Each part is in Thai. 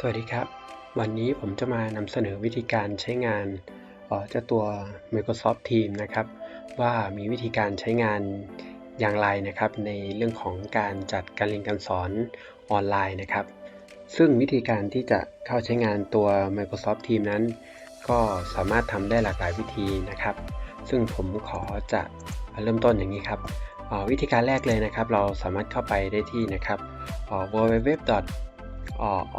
สวัสดีครับ วันนี้ผมจะมานำเสนอวิธีการใช้งานเออจ้าตัว Microsoft Teams นะครับ ว่ามีวิธีการใช้งานอย่างไรนะครับ ในเรื่องของการจัดการเรียนการสอนออนไลน์นะครับ ซึ่งวิธีการที่จะเข้าใช้งานตัว Microsoft Teams นั้น ก็สามารถทำได้หลากหลายวิธีนะครับ ซึ่งผมขอจะเริ่มต้นอย่างนี้ครับวิธีการแรกเลยนะครับ เราสามารถเข้าไปได้ที่นะครับ www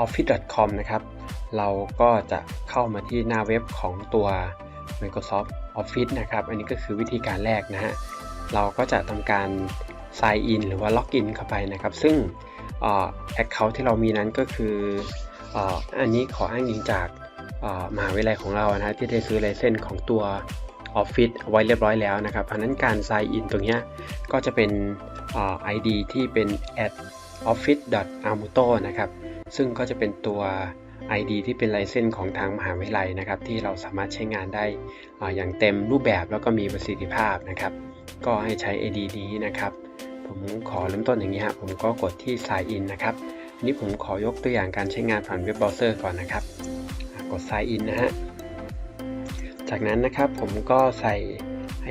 office.com นะครับ เราก็จะเข้ามาที่หน้าเว็บของตัว Microsoft Office นะครับ อันนี้ก็คือวิธีการแรกนะฮะ เราก็จะทำการ sign in หรือว่า log in เข้าไปนะครับ ซึ่ง account ที่เรามีนั้นก็คืออันนี้ขออ้างอิงจากมหาวิทยาลัยของเรานะที่ได้ซื้อไลเซนส์ของตัว Office ไว้เรียบร้อยแล้วนะครับเพราะนั้นการ sign in ตรงนี้ก็จะเป็น ID ที่เป็น at office.amuto นะครับ ซึ่งก็จะเป็นตัว ID ที่เป็นไลเซนส์ของทางมหาวิทยาลัยนะครับ ที่เราสามารถใช้งานได้อย่างเต็มรูปแบบแล้วก็มีประสิทธิภาพนะครับ ก็ให้ใช้ ID นี้นะครับ ผมขอเริ่มต้นอย่างนี้ครับผมก็กดที่ sign in นะครับนี้ผมขอยกตัวอย่างการใช้งานผ่านเว็บเบราว์เซอร์ก่อนนะครับ กด sign in นะฮะจากนั้นนะครับผมก็ใส่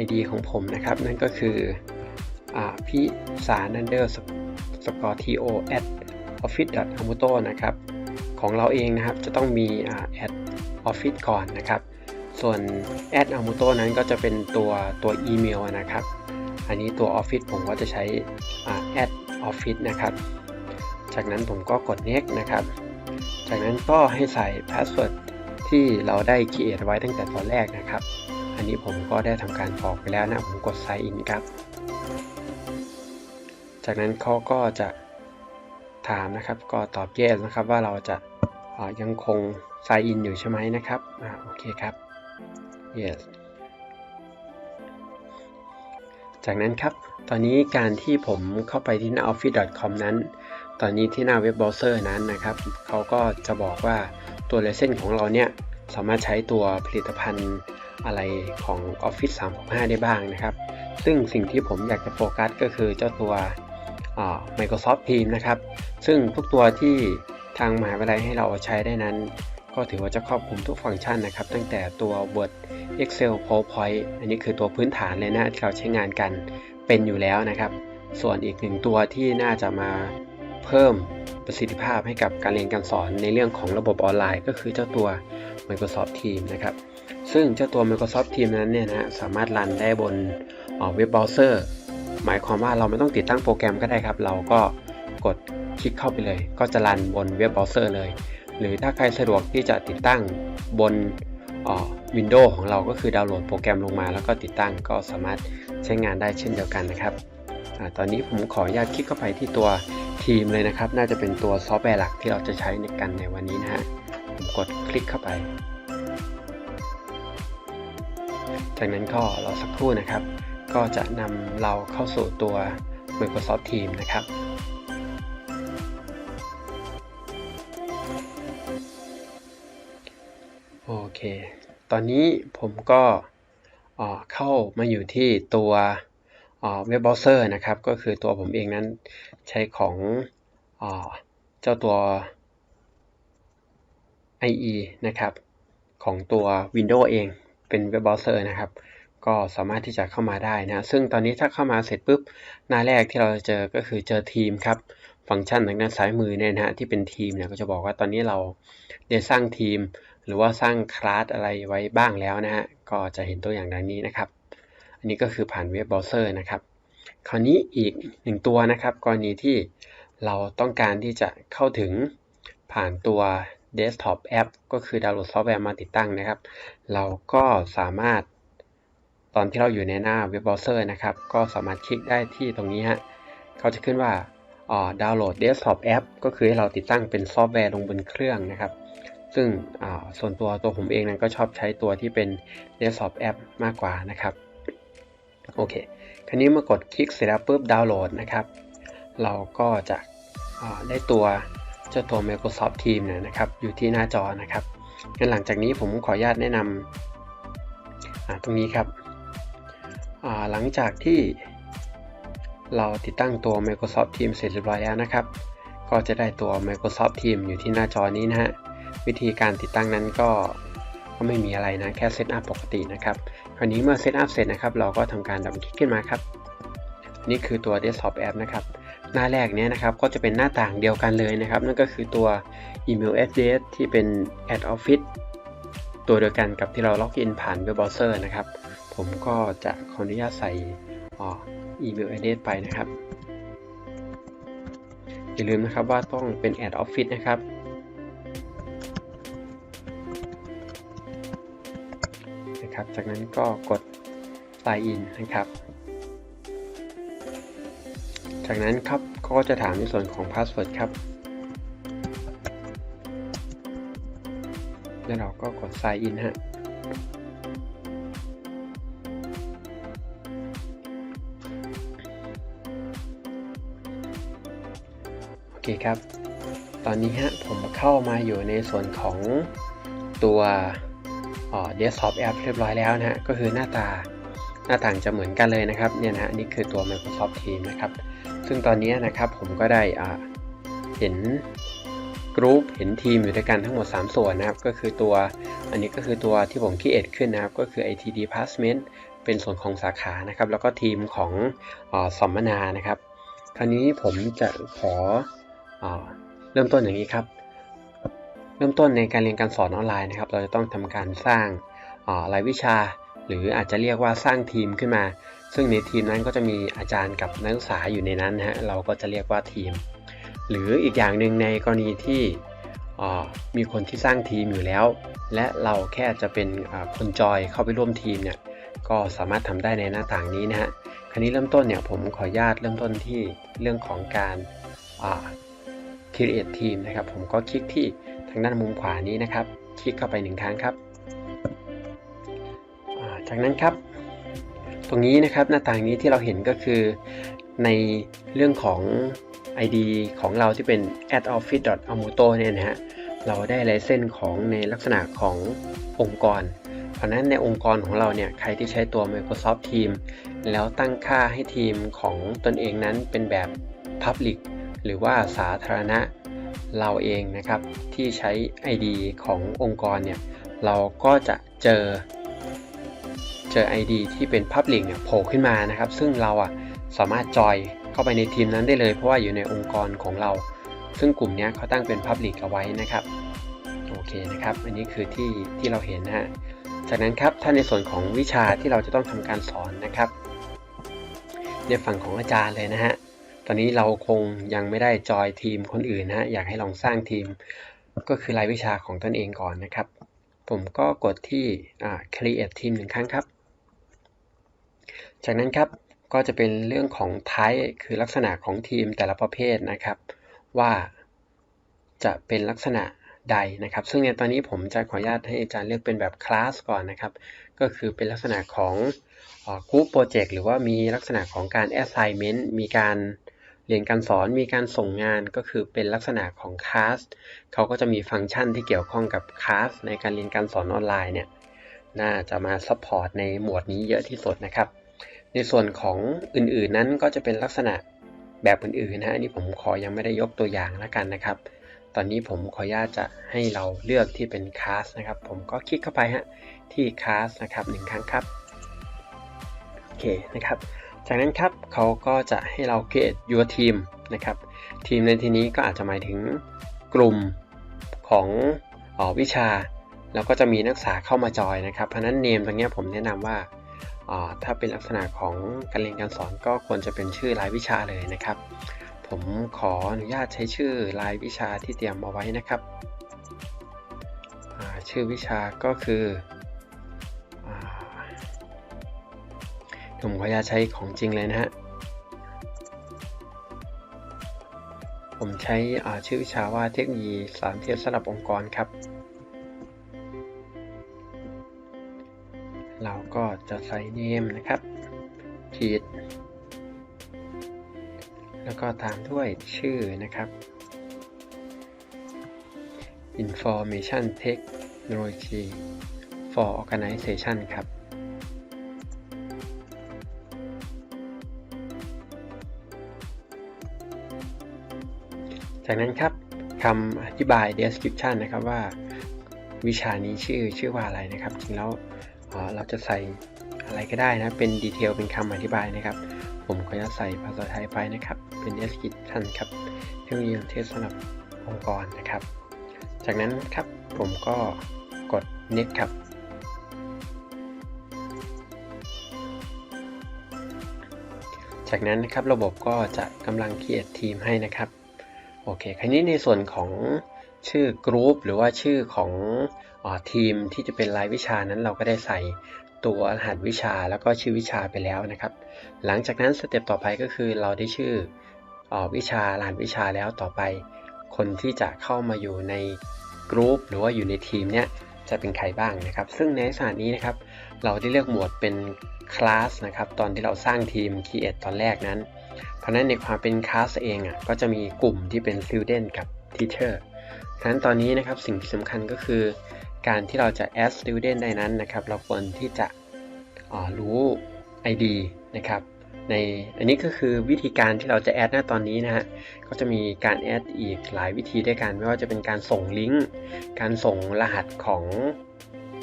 ID ของผมนะครับ นั่นก็คืออพี่สารนันเดอร์สกอร์ to at office amuto นะครับของเราเองนะครับจะต้องมี at office ก่อนนะครับ ส่วน at amuto นั้นก็จะเป็นตัวตัวอีเมลนะครับ อันนี้ตัว office ผมก็จะใช้ at office นะครับ จากนั้นผมก็กด next นะครับ จากนั้นก็ให้ใส่ password ที่เราได้ create ไว้ตั้งแต่ตอนแรกนะครับ อันนี้ผมก็ได้ทำการกรอกไปแล้วนะ ผมกด sign in ครับ จากนั้นเขาก็จะ ถามนะครับ ก็ตอบ yes นะครับ ว่าเราจะยังคง sign in อยู่ใช่ไหมนะครับอโอเคครับ yes จากนั้นครับ ตอนนี้การที่ผมเข้าไปที่หน้า office.com นั้น ตอนนี้ที่หน้าเว็บเบราว์เซอร์นั้นนะครับ เขาก็จะบอกว่าตัวเลเซนของเราเนี่ยสามารถใช้ตัวผลิตภัณฑ์อะไรของ Office 365 ได้บ้างนะครับ ซึ่งสิ่งที่ผมอยากจะโฟกัสก็คือเจ้าตัว Microsoft Teams นะครับ ซึ่งทุกตัวที่ทางมหาวิทยาลัยให้เราใช้ได้นั้น ก็ถือว่าจะครอบคลุมทุกฟังก์ชันนะครับ ตั้งแต่ตัว Word Excel PowerPoint อันนี้คือตัวพื้นฐานเลยนะที่เราใช้งานกันเป็นอยู่แล้วนะครับ ส่วนอีกหนึ่งตัวที่น่าจะมาเพิ่มประสิทธิภาพให้กับการเรียนการสอนในเรื่องของระบบออนไลน์ ก็คือเจ้าตัว Microsoft Teams นะครับ ซึ่งเจ้าตัว Microsoft Teams นั้นเนี่ยนะสามารถรันได้บนเว็บเบราว์เซอร์ หมายความว่าเราไม่ต้องติดตั้งโปรแกรมก็ได้ครับ เราก็กดคลิกเข้าไปเลย ก็จะรันบนเว็บเบราว์เซอร์เลย หรือถ้าใครสะดวกที่จะติดตั้งบนวินโดว์ของเราก็คือดาวน์โหลดโปรแกรมลงมาแล้วก็ติดตั้งก็สามารถใช้งานได้เช่นเดียวกันนะครับอตอนนี้ผมขออนุญาตคลิกเข้าไปที่ตัวทีมเลยนะครับ น่าจะเป็นตัวซอฟต์แวร์หลักที่เราจะใช้ในกันในวันนี้นะฮะผมกดคลิกเข้าไป จากนั้นก็รอสักครู่นะครับ ก็จะนำเราเข้าสู่ตัว Microsoft Teams นะครับ โอเค ตอนนี้ผมก็เข้ามาอยู่ที่ตัวเว็บเบราว์เซอร์นะครับ ก็คือตัวผมเองนั้นใช้ของอเจ้าตัว IE นะครับ ของตัว Windows เองเป็นเว็บเบราว์เซอร์นะครับ ก็สามารถที่จะเข้ามาได้นะ ซึ่งตอนนี้ถ้าเข้ามาเสร็จปุ๊บ หน้าแรกที่เราจะเจอก็คือเจอทีมครับ ฟังก์ชันทางด้านซ้ายมือเนี่ยนะฮะที่เป็นทีมเนี่ยก็จะบอกว่าตอนนี้เราได้สร้างทีม หรือว่าสร้างคลาสอะไรไว้บ้างแล้วนะฮะ ก็จะเห็นตัวอย่างดังนี้นะครับ อันนี้ก็คือผ่านเว็บเบราว์เซอร์นะครับ คราวนี้อีกหนึ่งตัวนะครับ กรณีที่เราต้องการที่จะเข้าถึงผ่านตัว Desktop App ก็คือดาวน์โหลดซอฟต์แวร์มาติดตั้งนะครับ เราก็สามารถ ตอนที่เราอยู่ในหน้าเว็บเบราว์เซอร์นะครับ ก็สามารถคลิกได้ที่ตรงนี้ฮะเขาจะขึ้นว่าดาวน์โหลด Desktop App ก็คือให้เราติดตั้งเป็นซอฟต์แวร์ลงบนเครื่องนะครับ ซึ่งส่วนตัวตัวผมเองนั้นก็ชอบใช้ตัวที่เป็น Desktop App มากกว่านะครับ โอเค คราวนี้เมื่อกดคลิกเสร็จแล้วปุ๊บดาวน์โหลดนะครับ เราก็จะได้ตัวเจ้าตัว Microsoft Teams เนี่ยนะครับ อยู่ที่หน้าจอนะครับงั้นหลังจากนี้ผมขออนุญาตแนะนำตรงนี้ครับ หลังจากที่เราติดตั้งตัว Microsoft Teams เสร็จเรียบร้อยแล้วนะครับ ก็จะได้ตัว Microsoft Teams อยู่ที่หน้าจอนี้นะฮะ วิธีการติดตั้งนั้นก็ก็ไม่มีอะไรนะแค่เซตอัพปกตินะครับ คราวนี้เมื่อเซตอัพเสร็จนะครับ เราก็ทำการดับคลิกขึ้นมาครับ นี่คือตัว Desktop App นะครับ หน้าแรกเนี้ยนะครับ ก็จะเป็นหน้าต่างเดียวกันเลยนะครับ นั่นก็คือตัว Email Address ที่เป็น Ad Office ตัวเดียวกันกับที่เราล็อกอินผ่านเว็บเบราว์เซอร์นะครับ ผมก็จะขออนุญาตใส่อีเมล address ไปนะครับ อย่าลืมนะครับว่าต้องเป็น Add Office นะครับนะครับ จากนั้นก็กด Sign in นะครับ จากนั้นครับก็จะถามในส่วนของ Password ครับ แล้วเราก็กด Sign in ฮะ เคครับ ตอนนี้ฮะผมเข้ามาอยู่ในส่วนของตัวเดสก์ท็อปแอปเรียบร้อยแล้วนะฮะก็คือหน้าตาหน้าต่างจะเหมือนกันเลยนะครับเนี่ยนะฮะนี่คือตัว Microsoft Teams นะครับ ซึ่งตอนนี้นะครับผมก็ได้เห็นกรุ๊ปเห็นทีมอยู่ด้วยกันทั้งหมด 3 ส่วนนะครับ ก็คือตัวอันนี้ก็คือตัวที่ผมคิดเอทขึ้นนะครับ ก็คือ IT Department เป็นส่วนของสาขานะครับ แล้วก็ทีมของอสัมมนานะครับคราวนี้ผมจะขอ เริ่มต้นอย่างนี้ครับ เริ่มต้นในการเรียนการสอนออนไลน์นะครับ เราจะต้องทำการสร้างรายวิชา หรืออาจจะเรียกว่าสร้างทีมขึ้นมา ซึ่งในทีมนั้นก็จะมีอาจารย์กับนักศึกษาอยู่ในนั้นนะฮะเราก็จะเรียกว่าทีม หรืออีกอย่างหนึ่งในกรณีที่มีคนที่สร้างทีมอยู่แล้ว และเราแค่จะเป็นคนจอยเข้าไปร่วมทีมเนี่ยก็สามารถทำได้ในหน้าต่างนี้นะฮะคราวนี้เริ่มต้นเนี่ยผมขออนุญาตเริ่มต้นที่เรื่องของการ create team นะครับ ผมก็คลิกที่ทางด้านมุมขวานี้นะครับ คลิกเข้าไปหนึ่งครั้งครับ จากนั้นครับ ตรงนี้นะครับหน้าต่างนี้ที่เราเห็นก็คือในเรื่องของ ID ของเราที่เป็น a d office amoto เนี่ยนะฮะเราได้ไลเซนของในลักษณะขององค์กร เพราะนั้นในองค์กรของเราเนี่ยใครที่ใช้ตัว Microsoft Team แล้วตั้งค่าให้ทีมของตนเองนั้นเป็นแบบ Public หรือว่าสาธารณะเราเองนะครับ ที่ใช้ ID ขององค์กรเนี่ยเราก็จะเจอเจอ ID ที่เป็น Public เนี่ยโผล่ขึ้นมานะครับ ซึ่งเราอะสามารถจอยเข้าไปในทีมนั้นได้เลย เพราะว่าอยู่ในองค์กรของเรา ซึ่งกลุ่มนี้เขาตั้งเป็น Public เอาไว้นะครับโอเคนะครับ อันนี้คือที่ที่เราเห็นนะฮะจากนั้นครับถ้าในส่วนของวิชาที่เราจะต้องทำการสอนนะครับ ในฝั่งของอาจารย์เลยนะฮะ ตอนนี้เราคงยังไม่ได้จอยทีมคนอื่นนะฮะอยากให้ลองสร้างทีม ก็คือรายวิชาของตนเองก่อนนะครับ ผมก็กดที่ create team หนึ่งครั้งครับ จากนั้นครับก็จะเป็นเรื่องของ type คือลักษณะของทีมแต่ละประเภทนะครับ ว่าจะเป็นลักษณะใดนะครับ ซึ่งในตอนนี้ผมจะขออนุญาตให้อาจารย์เลือกเป็นแบบคลาสก่อนนะครับ ก็คือเป็นลักษณะของกรุ๊ปโปรเจกต์หรือว่ามีลักษณะของการ assignment มีการ เรียนการสอนมีการส่งงานก็คือเป็นลักษณะของคลาสเขาก็จะมีฟังก์ชันที่เกี่ยวข้องกับคลาสในการเรียนการสอนออนไลน์เนี่ยน่าจะมาซัพพอร์ตในหมวดนี้เยอะที่สุดนะครับ ในส่วนของอื่นๆนั้นก็จะเป็นลักษณะแบบอื่นๆนะอันนี้ผมขอยังไม่ได้ยกตัวอย่างแล้วกันนะครับ ตอนนี้ผมขออนุญาตจะให้เราเลือกที่เป็นคลาสนะครับ ผมก็คลิกเข้าไปฮะที่คลาสนะครับหนึ่งครั้งครับโอเคนะครับ จากนั้นครับเขาก็จะให้เรา create your team นะครับทีมในที่นี้ก็อาจจะหมายถึงกลุ่มของออวิชา แล้วก็จะมีนักศึกษาเข้ามาจอยนะครับ เพราะนั้นเนมตรงนี้ผมแนะนำว่าถ้าเป็นลักษณะของการเรียนการสอนก็ควรจะเป็นชื่อรายวิชาเลยนะครับ ผมขออนุญาตใช้ชื่อรายวิชาที่เตรียมเอาไว้นะครับ ชื่อวิชาก็คือ ผมขออนุญาตใช้ของจริงเลยนะฮะ ผมใช้ชื่อวิชาว่าเทคโนโลยีสารเทียมสำหรับองค์กรครับ เราก็จะใส่ name นะครับขีดแล้วก็ตามด้วยชื่อนะครับ information technology for organization ครับ จากนั้นครับคำอธิบาย description นะครับว่าวิชานี้ชื่อชื่อว่าอะไรนะครับ จริงแล้วเราจะใส่อะไรก็ได้นะเป็นดีเทลเป็นคำอธิบายนะครับ ผมก็จะใส่ภาษาไทยไปนะครับ เป็น description ครับเทคโนโลยีเทสสำหรับองค์กรนะครับ จากนั้นครับผมก็กด next ครับจากนั้นนะครับระบบก็จะกำลัง create ทีมให้นะครับ โอเคคราวนี้ในส่วนของชื่อกรุ๊ปหรือว่าชื่อของอทีมที่จะเป็นรายวิชานั้นเราก็ได้ใส่ตัวรหัสวิชาแล้วก็ชื่อวิชาไปแล้วนะครับ หลังจากนั้นสเต็ปต่อไปก็คือเราได้ชื่ออวิชารหัสวิชาแล้วต่อไป คนที่จะเข้ามาอยู่ในกรุ๊ปหรือว่าอยู่ในทีมเนี้ยจะเป็นใครบ้างนะครับ ซึ่งในสถานนี้นะครับ เราได้เลือกหมวดเป็นคลาสนะครับ ตอนที่เราสร้างทีม Create ตอนแรกนั้น เพราะนั้นในความเป็นคลาสเองอะก็จะมีกลุ่มที่เป็น Student กับ Teacher ฉะนั้นตอนนี้นะครับสิ่งที่สำคัญก็คือ การที่เราจะ add student ได้นั้นนะครับ เราควรที่จะรู้ ID นะครับในอันนี้ก็คือวิธีการที่เราจะ add หน้าตอนนี้นะฮะก็จะมีการ add อีกหลายวิธีด้วยกัน ไม่ว่าจะเป็นการส่งลิงก์การส่งรหัสของ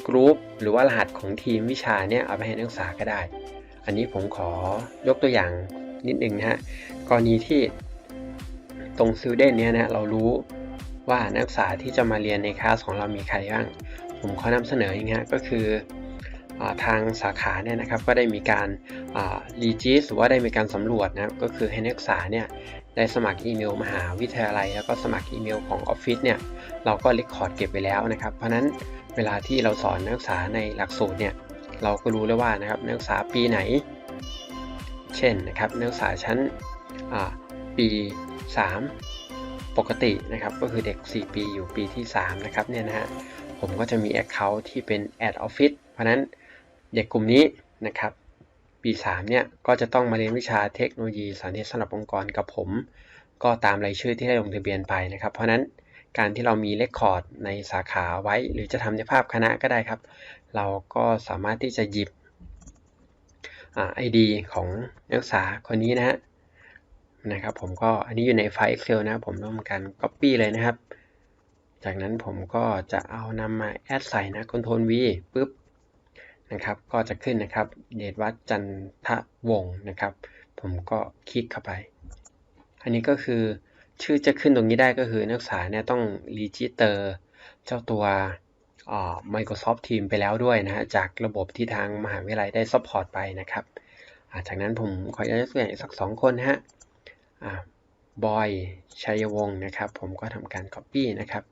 กรุ๊ปหรือว่ารหัสของทีมวิชาเนี่ยเอาไปให้นักศึกษาก็ได้ อันนี้ผมขอยกตัวอย่าง นิดหนึ่งนะฮะกรณีที่ตรง student เนี่ยนะเรารู้ว่านักศึกษาที่จะมาเรียนในคลาสของเรามีใครบ้างผมขอนำเสนออย่างนี้ก็คือทางสาขาเนี่ยนะครับก็ได้มีการรีจิสหรือว่าได้มีการสำรวจนะก็คือให้นักศึกษาเนี่ยได้สมัครอีเมลมหาวิทยาลัย แล้วก็สมัครอีเมลของออฟฟิศเนี่ยเราก็เรคคอร์ดเก็บไปแล้วนะครับ เพราะนั้นเวลาที่เราสอนนักศึกษาในหลักสูตรเนี่ยเราก็รู้แล้วว่านะครับนักศึกษาปีไหน เช่นนะครับนักศึกษาชั้นปี 3 ปกตินะครับก็คือเด็ก 4 ปีอยู่ปีที่ 3 นะครับเนี่ยนะฮะผมก็จะมี Account ที่เป็น Ad Office เพราะนั้นเด็กกลุ่มนี้นะครับปี 3 เนี่ยก็จะต้องมาเรียนวิชาเทคโนโลยีสารสนเทศสำหรับองค์กรกับผม ก็ตามรายชื่อที่ได้ลงทะเบียนไปนะครับ เพราะนั้นการที่เรามีเลคคอร์ดในสาขาไว้ หรือจะทำในภาพคณะก็ได้ครับ เราก็สามารถที่จะหยิบ ไอดีของนักศึกษาคนนี้นะฮะนะครับผมก็อันนี้อยู่ในไฟล์ Excel นะผมต้องการ Copy เลยนะครับ จากนั้นผมก็จะเอานำมาแอดใส่นะ Ctrl V ปุ๊บนะครับก็จะขึ้นนะครับ เดชวัดจันทะวงศ์นะครับ ผมก็คลิกเข้าไป อันนี้ก็คือชื่อจะขึ้นตรงนี้ได้ก็คือนักศึกษาเนี่ยต้องรีจิสเตอร์ เจ้าตัว Microsoft Teams ไปแล้วด้วยนะฮะจากระบบที่ทางมหาวิทยาลัยได้ซัพพอร์ตไปนะครับจากนั้นผมขออนุญาตยกตัวอย่างสัก2คนฮะบอยชัยวงศ์นะครับ ผมก็ทำการ Copy นะครับ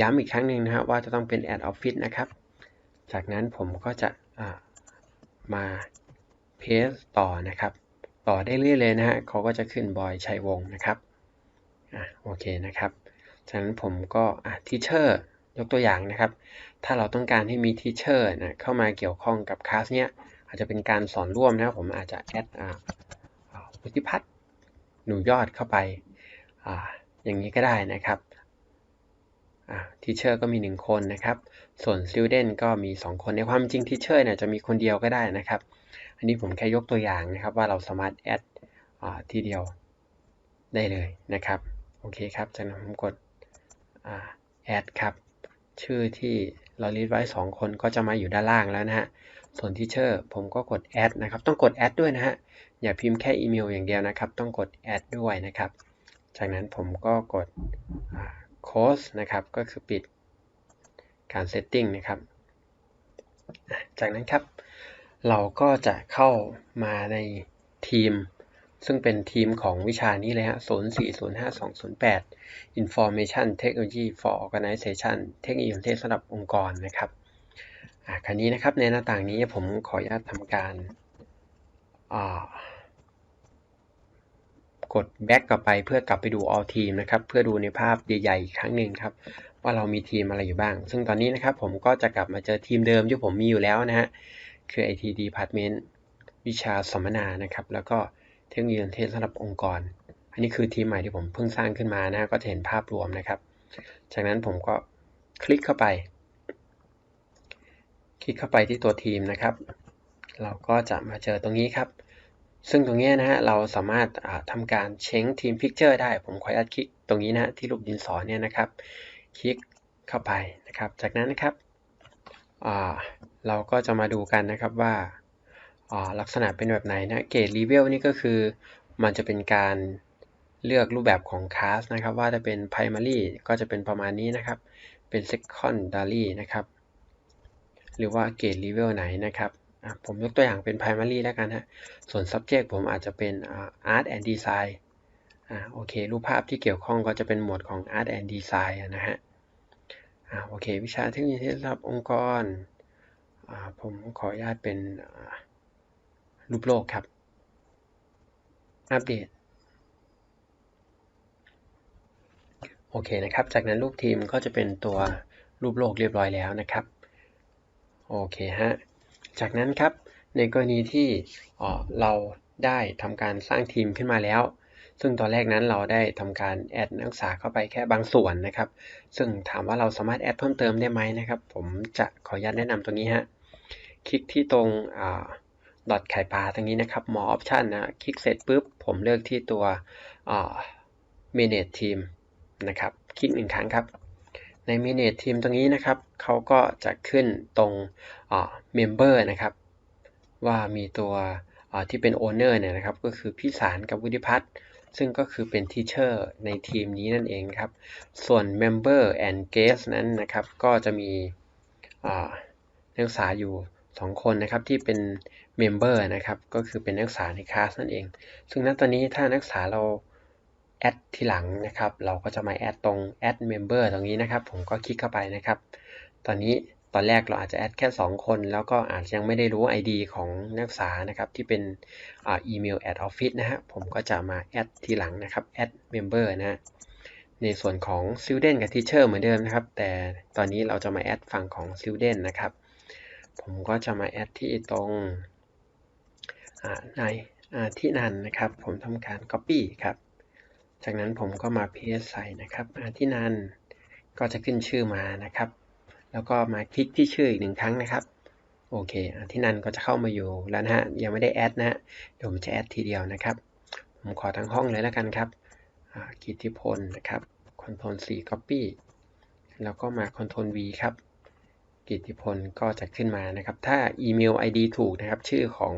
ย้ำอีกครั้งหนึ่งนะฮะว่าจะต้องเป็น Add Office นะครับ จากนั้นผมก็จะมา Paste ต่อนะครับ ต่อได้เรื่อยเลยนะฮะเขาก็จะขึ้นบอยชัยวงศ์นะครับ อะโอเคนะครับ จากนั้นผมก็อะ Teacher ยกตัวอย่างนะครับ ถ้าเราต้องการให้มี Teacher นะเข้ามาเกี่ยวข้องกับคลาสเนี้ยอาจจะเป็นการสอนร่วมนะครับผมอาจจะแอดอ่าวุฒิพัฒน์หนูยอดเข้าไปออย่างนี้ก็ได้นะครับทีเชอร์ก็มี 1 คนนะครับ ส่วน student ก็มี 2 คนในความจริงทีเชอร์เนี่ยจะมีคนเดียวก็ได้นะครับ อันนี้ผมแค่ยกตัวอย่างนะครับว่าเราสามารถแอดทีเดียวได้เลยนะครับ โอเคครับจากนั้นผมกดแอดครับ ชื่อที่เราลิสต์ไว้ 2 คนก็จะมาอยู่ด้านล่างแล้วนะฮะ ส่วนที่เชอร์ผมก็กดแอดนะครับ ต้องกดแอดด้วยนะฮะ อย่าพิมพ์แค่อีเมลอย่างเดียวนะครับ ต้องกด add ด้วยนะครับ จากนั้นผมก็กด close นะครับ ก็คือปิดการ setting นะครับ จากนั้นครับ เราก็จะเข้ามาในทีม ซึ่งเป็นทีมของวิชานี้เลยฮะ 0405208 Information Technology for Organization เทคโนโลยีเทศสำหรับองค์กรนะครับคราวนี้นะครับในหน้าต่างนี้ผมขออนุญาตทำการกด back กลับไปเพื่อกลับไปดู all team นะครับ เพื่อดูในภาพใหญ่ๆอีกครั้งหนึ่งครับ ว่าเรามีทีมอะไรอยู่บ้าง ซึ่งตอนนี้นะครับผมก็จะกลับมาเจอทีมเดิมที่ผมมีอยู่แล้วนะฮะ คือ IT Department วิชาสัมมนานะครับ แล้วก็ เทคโนโลยีเทศสำหรับองค์กร อันนี้คือทีมใหม่ที่ผมเพิ่งสร้างขึ้นมานะก็จะเห็นภาพรวมนะครับ จากนั้นผมก็คลิกเข้าไป คลิกเข้าไปที่ตัวทีมนะครับ เราก็จะมาเจอตรงนี้ครับ ซึ่งตรงนี้นะฮะเราสามารถอ่าทำการเช้งทีมพิกเจอร์ได้ ผมขออนุญาตคลิกตรงนี้นะที่รูปดินสอเนี่ยนะครับ คลิกเข้าไปนะครับ จากนั้นนะครับเราก็จะมาดูกันนะครับว่า ลักษณะเป็นแบบไหนนะเกรดรีเวลนี่ก็คือ มันจะเป็นการเลือกรูปแบบของคลาสนะครับ ว่าจะเป็น primary ก็จะเป็นประมาณนี้นะครับ เป็น secondary นะครับ หรือว่าเกรดรีเวลไหนนะครับผมยกตัวอย่างเป็น primary แล้วกันฮะ ส่วน subject ผมอาจจะเป็น art and design อ่าโอเค รูปภาพที่เกี่ยวข้องก็จะเป็นหมวดของ art and design นะฮะอ่าโอเค วิชาเทคโนโลยีสำหรับองค์กรอ่าผมขออนุญาตเป็นอ่า รูปโลกครับ อัปเดต โอเคนะครับ จากนั้นรูปทีมก็จะเป็นตัวรูปโลกเรียบร้อยแล้วนะครับ โอเคฮะ จากนั้นครับ ในกรณีที่เราได้ทำการสร้างทีมขึ้นมาแล้ว ซึ่งตอนแรกนั้นเราได้ทำการแอดนักศึกษาเข้าไปแค่บางส่วนนะครับ ซึ่งถามว่าเราสามารถแอดเพิ่มเติมได้ไหมนะครับ ผมจะขออนุญาตแนะนำตรงนี้ฮะ คลิกที่ตรง ดอทไข่ปลาตรงนี้นะครับ more option นะคลิกเสร็จปุ๊บ ผมเลือกที่ตัวอ่า manage team นะครับคลิกหนึ่งครั้งครับ ใน manage team ตรงนี้นะครับเขาก็จะขึ้นตรงอ่า member นะครับ ว่ามีตัวที่เป็น owner เนี่ยนะครับ ก็คือพี่สารกับวุฒิพัฒน์ซึ่งก็คือเป็น teacher ในทีมนี้นั่นเองครับ ส่วน member and guest นั้นนะครับ ก็จะมีนักศึกษาอยู่ 2 คนนะครับที่เป็น member นะครับ ก็คือเป็นนักศึกษาในคลาสนั่นเอง ซึ่งณตอนนี้ถ้านักศึกษาเราแอดทีหลังนะครับ เราก็จะมาแอดตรง add member ตรงนี้นะครับ ผมก็คลิกเข้าไปนะครับ ตอนนี้ตอนแรกเราอาจจะแอดแค่ 2 คน แล้วก็อาจจะยังไม่ได้รู้ ID ของนักศึกษานะครับ ที่เป็นอีเมลแอดออฟฟิศนะฮะ ผมก็จะมาแอดทีหลังนะครับ add member นะฮะในส่วนของ student กับ teacher เหมือนเดิมนะครับ แต่ตอนนี้เราจะมาแอดฝั่งของ student นะครับ ผมก็จะมาแอดที่ตรง ในที่นันนะครับ ผมทำการ copy ครับ จากนั้นผมก็มา paste ใส่นะครับที่นันก็จะขึ้นชื่อมานะครับ แล้วก็มาคลิกที่ชื่ออีกหนึ่งครั้งนะครับ โอเคที่นันก็จะเข้ามาอยู่แล้วนะฮะยังไม่ได้แอดนะฮะเดี๋ยวผมจะแอดทีเดียวนะครับ ผมขอทั้งห้องเลยแล้วกันครับกิติพลนะครับ Ctrl C Copy แล้วก็มา Ctrl V ครับ กิติพลก็จะขึ้นมานะครับ ถ้าอีเมล ID ถูกนะครับ ชื่อของ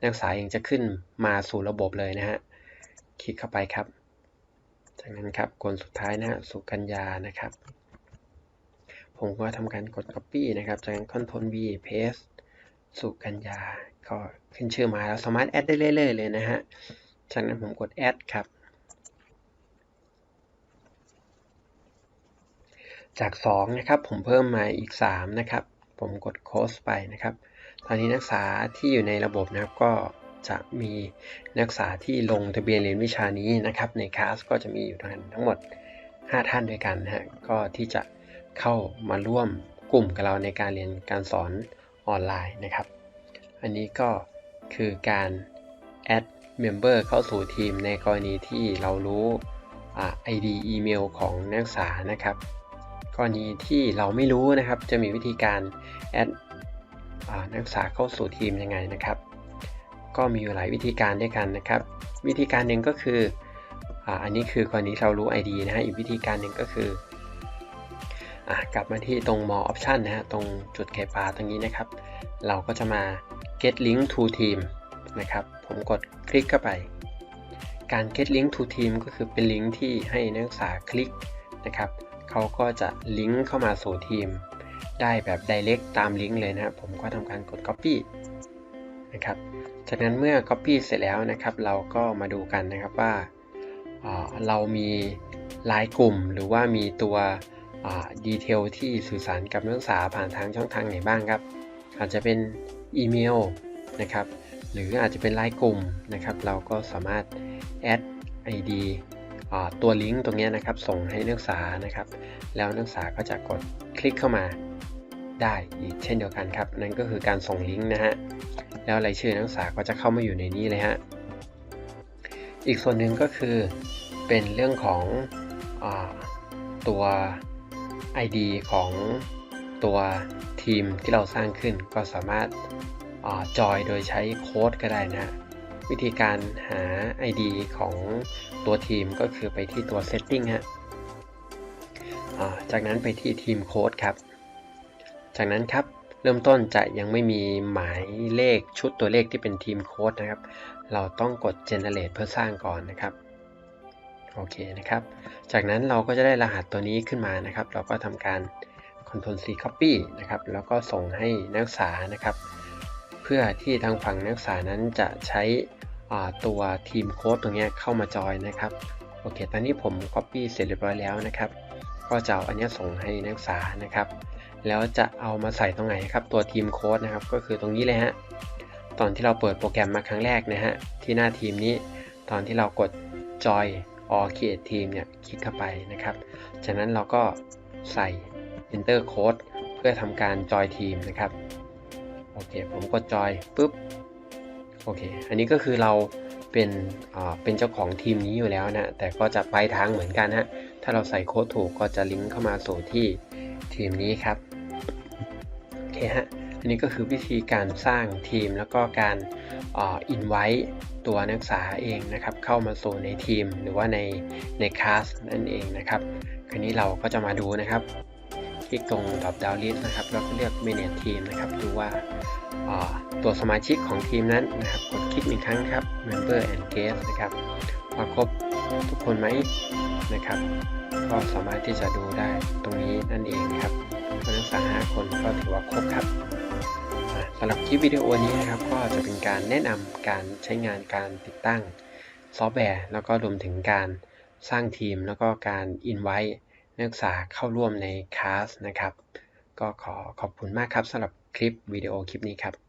นักศึกษาเองจะขึ้นมาสู่ระบบเลยนะฮะ คลิกเข้าไปครับ จากนั้นครับคนสุดท้ายนะฮะ สุกัญญานะครับ ผมก็ทำการกด Copy นะครับ จากนั้น Ctrl V Paste สุกัญญา ก็ขึ้นชื่อมาแล้วสามารถแอดได้เรื่อยๆเลยนะฮะ จากนั้นผมกด Add ครับ จาก 2 นะครับ ผมเพิ่มมาอีก 3 นะครับ ผมกด Close ไปนะครับ ตอนนี้นักศึกษาที่อยู่ในระบบนะครับก็จะมีนักศึกษาที่ลงทะเบียนเรียนวิชานี้นะครับ ในคลาสก็จะมีอยู่ทั้งหมด 5 ท่านด้วยกันนะฮะก็ที่จะเข้ามาร่วมกลุ่มกับเราในการเรียนการสอนออนไลน์นะครับ อันนี้ก็คือการ add member เข้าสู่ทีมในกรณีที่เรารู้อ่า ID อีเมลของนักศึกษานะครับ กรณีที่เราไม่รู้นะครับ จะมีวิธีการ add นักศึกษาเข้าสู่ทีมยังไงนะครับ ก็มีอยู่หลายวิธีการด้วยกันนะครับ วิธีการหนึ่งก็คืออ,อันนี้คือกรณีเรารู้ ID นะฮะอีกวิธีการหนึ่งก็คืออกลับมาที่ตรง more option นะฮะตรงจุดไข่ปาตรงนี้นะครับ เราก็จะมา get link to team นะครับ ผมกดคลิกเข้าไป การ get link to team ก็คือเป็นลิงก์ที่ให้นักศึกษาคลิกนะครับ เขาก็จะลิงก์เข้ามาสู่ทีม ได้แบบ direct ตามลิงก์เลยนะครับ ผมก็ทำการกด copy นะครับ จากนั้นเมื่อ copy เสร็จแล้วนะครับ เราก็มาดูกันนะครับว่าเรามีลายกลุ่มหรือว่ามีตัวดีเทลที่สื่อสารกับนักศึกษาผ่านทางช่องทางไหนบ้างครับ อาจจะเป็นอีเมลนะครับ หรืออาจจะเป็นไลน์กลุ่มนะครับ เราก็สามารถแอด ID ตัวลิงก์ตรงนี้นะครับส่งให้นักศึกษานะครับ แล้วนักศึกษาก็จะกดคลิกเข้ามาได้อีกเช่นเดียวกันครับ นั่นก็คือการส่งลิงก์นะฮะแล้วรายชื่อนักศึกษาก็จะเข้ามาอยู่ในนี้เลยฮะอีกส่วนหนึ่งก็คือเป็นเรื่องของอตัว ID ของตัวทีมที่เราสร้างขึ้นก็สามารถจอยโดยใช้โค้ดก็ได้นะ วิธีการหา ID ของตัวทีมก็คือไปที่ตัว setting ฮะจากนั้นไปที่ทีมโค้ดครับ จากนั้นครับเริ่มต้นจะยังไม่มีหมายเลขชุดตัวเลขที่เป็นทีมโค้ดนะครับ เราต้องกด generate เพื่อสร้างก่อนนะครับ โอเคนะครับ จากนั้นเราก็จะได้รหัสตัวนี้ขึ้นมานะครับ เราก็ทำการ Ctrl C Copy นะครับ แล้วก็ส่งให้นักศึกษานะครับ เพื่อที่ทางฝั่งนักศึกษานั้นจะใช้ตัวทีมโค้ดตรงนี้เข้ามาจอยนะครับ โอเค ตอนนี้ผม Copy เสร็จเรียบร้อยแล้วนะครับ ก็จะเอาอันนี้ส่งให้นักศึกษานะครับ แล้วจะเอามาใส่ตรงไหนครับ ตัวทีมโค้ดนะครับ ก็คือตรงนี้เลยฮะ ตอนที่เราเปิดโปรแกรมมาครั้งแรกนะฮะ ที่หน้าทีมนี้ ตอนที่เรากด Join or Create Team เนี่ย คลิกเข้าไปนะครับ จากนั้นเราก็ใส่ Enter Code เพื่อทำการจอยทีมนะครับ โอเค ผมกดจอยปุ๊บ โอเค อันนี้ก็คือเราเป็นอ่าเป็นเจ้าของทีมนี้อยู่แล้วนะ แต่ก็จะไปทางเหมือนกันฮะถ้าเราใส่โค้ดถูกก็จะลิงก์เข้ามาสู่ที่ทีมนี้ครับ โอเคฮะ อันนี้ก็คือวิธีการสร้างทีมแล้วก็การอินไว้ตัวนักศึกษาเองนะครับ เข้ามาสู่ในทีมหรือว่าในในคลาสนั่นเองนะครับ คราวนี้เราก็จะมาดูนะครับ คลิกตรง drop down list นะครับ แล้วก็เลือก manage team นะครับ ดูว่าตัวสมาชิกของทีมนั้นนะครับ กดคลิกหนึ่งครั้งครับ member and guest นะครับว่าครบทุกคนไหมนะครับก็สามารถที่จะดูได้ตรงนี้นั่นเองครับนักศึกษา5คนก็ถือว่าครบครับสำหรับคลิปวิดีโอนี้นะครับ ก็จะเป็นการแนะนำการใช้งานการติดตั้งซอฟต์แวร์ แล้วก็รวมถึงการสร้างทีมแล้วก็การอินไว้ นักศึกษาเข้าร่วมในคลาสนะครับ ก็ขอขอบคุณมากครับสำหรับคลิปวิดีโอคลิปนี้ครับ